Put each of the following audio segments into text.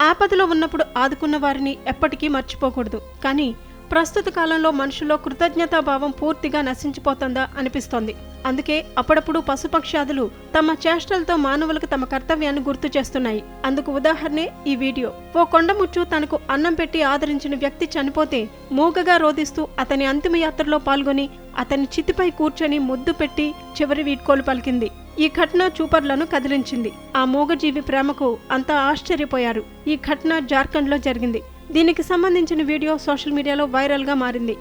ఆపదలో ఉన్నప్పుడు ఆదుకున్న వారిని ఎప్పటికీ మర్చిపోకూడదు. కానీ ప్రస్తుత కాలంలో మనుషుల్లో కృతజ్ఞతాభావం పూర్తిగా నశించిపోతుందా అనిపిస్తోంది. అందుకే అప్పుడప్పుడు పశుపక్షాదులు తమ చేష్టలతో మానవులకు తమ కర్తవ్యాన్ని గుర్తు చేస్తున్నాయి. అందుకు ఉదాహరణే ఈ వీడియో. ఓ కొండముచ్చు తనకు అన్నం పెట్టి ఆదరించిన వ్యక్తి చనిపోతే మూగగా రోధిస్తూ అతని అంతిమయాత్రలో పాల్గొని అతని చితిపై కూర్చొని ముద్దు పెట్టి చివరి వీడ్కోలు పలికింది. ఈ ఘటన చూపర్లను కదిలించింది. ఆ మూగజీవి ప్రేమకు అంతా ఆశ్చర్యపోయారు. ఈ ఘటన జార్ఖండ్లో జరిగింది. దీనికి సంబంధించిన వీడియో సోషల్ మీడియాలో వైరల్గా మారింది.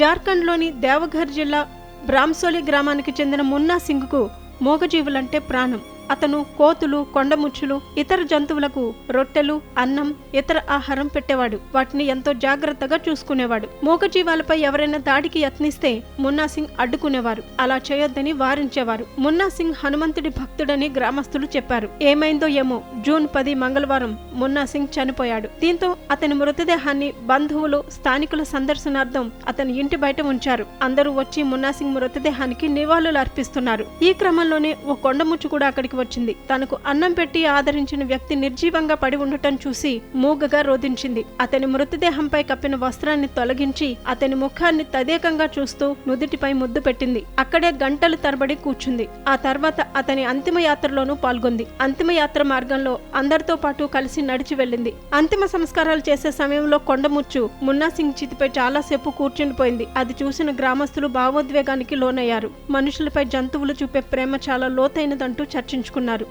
జార్ఖండ్లోని దేవఘర్ జిల్లా బ్రామ్సోలి గ్రామానికి చెందిన మున్నా సింగ్కు మూగజీవులంటే ప్రాణం. అతను కోతులు కొండముచ్చులు ఇతర జంతువులకు రొట్టెలు అన్నం ఇతర ఆహారం పెట్టేవాడు. వాటిని ఎంతో జాగ్రత్తగా చూసుకునేవాడు. మూగజీవాలపై ఎవరైనా దాడికి యత్నిస్తే మున్నా సింగ్ అడ్డుకునేవారు. అలా చేయొద్దని వారించేవారు. మున్నా సింగ్ హనుమంతుడి భక్తుడని గ్రామస్తులు చెప్పారు. ఏమైందో ఏమో జూన్ పది మంగళవారం మున్నా సింగ్ చనిపోయాడు. దీంతో అతని మృతదేహాన్ని బంధువులు స్థానికుల సందర్శనార్థం అతని ఇంటి బయట ఉంచారు. అందరూ వచ్చి మున్నా సింగ్ మృతదేహానికి నివాళులు అర్పిస్తున్నారు ఈ క్రమంలోనే ఓ కొండముచ్చు కూడా అక్కడికి వచ్చింది. తనకు అన్నం పెట్టి ఆదరించిన వ్యక్తి నిర్జీవంగా పడి ఉండటం చూసి మూగగా రోధించింది. అతని మృతదేహంపై కప్పిన వస్త్రాన్ని తొలగించి అతని ముఖాన్ని తదేకంగా చూస్తూ నుదుటిపై ముద్దు పెట్టింది. అక్కడే గంటలు తరబడి కూర్చుంది. ఆ తర్వాత అతని అంతిమ యాత్రలోనూ పాల్గొంది. అంతిమయాత్ర మార్గంలో అందరితో పాటు కలిసి నడిచి వెళ్ళింది. అంతిమ సంస్కారాలు చేసే సమయంలో కొండముచ్చు మున్నా సింగ్ చితిపై చాలాసేపు కూర్చుండిపోయింది. అది చూసిన గ్రామస్తులు భావోద్వేగానికి లోనయ్యారు. మనుషులపై జంతువులు చూపే ప్రేమ చాలా లోతైనదంటూ చర్చించారు. పంచుకున్నారు